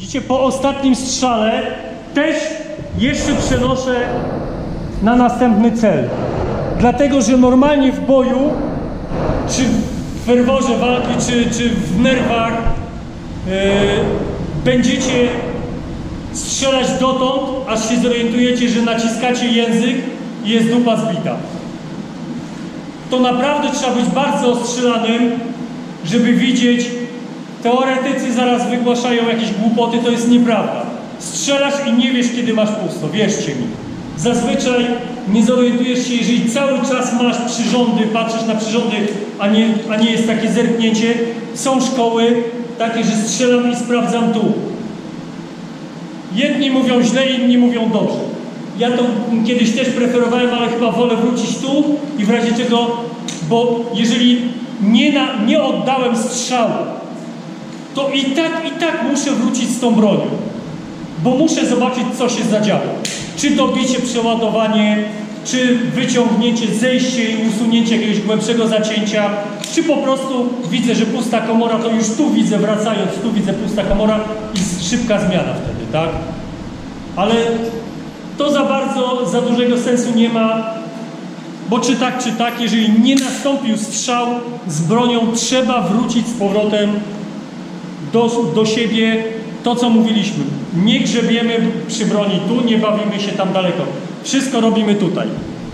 Widzicie, po ostatnim strzale też jeszcze przenoszę na następny cel. Dlatego, że normalnie w boju, czy w ferworze walki, czy, czy w nerwach, yy, będziecie strzelać dotąd, aż się zorientujecie, że naciskacie język i jest dupa zbita. To naprawdę trzeba być bardzo ostrzelanym, żeby widzieć, teoretycy zaraz wygłaszają jakieś głupoty, to jest nieprawda. Strzelasz i nie wiesz, kiedy masz pusto, wierzcie mi. Zazwyczaj nie zorientujesz się, jeżeli cały czas masz przyrządy, patrzysz na przyrządy, a nie, a nie jest takie zerknięcie. Są szkoły takie, że strzelam i sprawdzam tu. Jedni mówią źle, inni mówią dobrze. Ja to kiedyś też preferowałem, ale chyba wolę wrócić tu i w razie czego, bo jeżeli nie, na, nie oddałem strzału, to i tak, i tak muszę wrócić z tą bronią. Bo muszę zobaczyć, co się zadziało. Czy dobicie, przeładowanie, czy wyciągnięcie, zejście i usunięcie jakiegoś głębszego zacięcia, czy po prostu widzę, że pusta komora, to już tu widzę, wracając, tu widzę pusta komora i szybka zmiana wtedy, tak? Ale to za bardzo, za dużego sensu nie ma, bo czy tak, czy tak, jeżeli nie nastąpił strzał z bronią, trzeba wrócić z powrotem do, do siebie to, co mówiliśmy. Nie grzebiemy przy broni tu, nie bawimy się tam daleko. Wszystko robimy tutaj.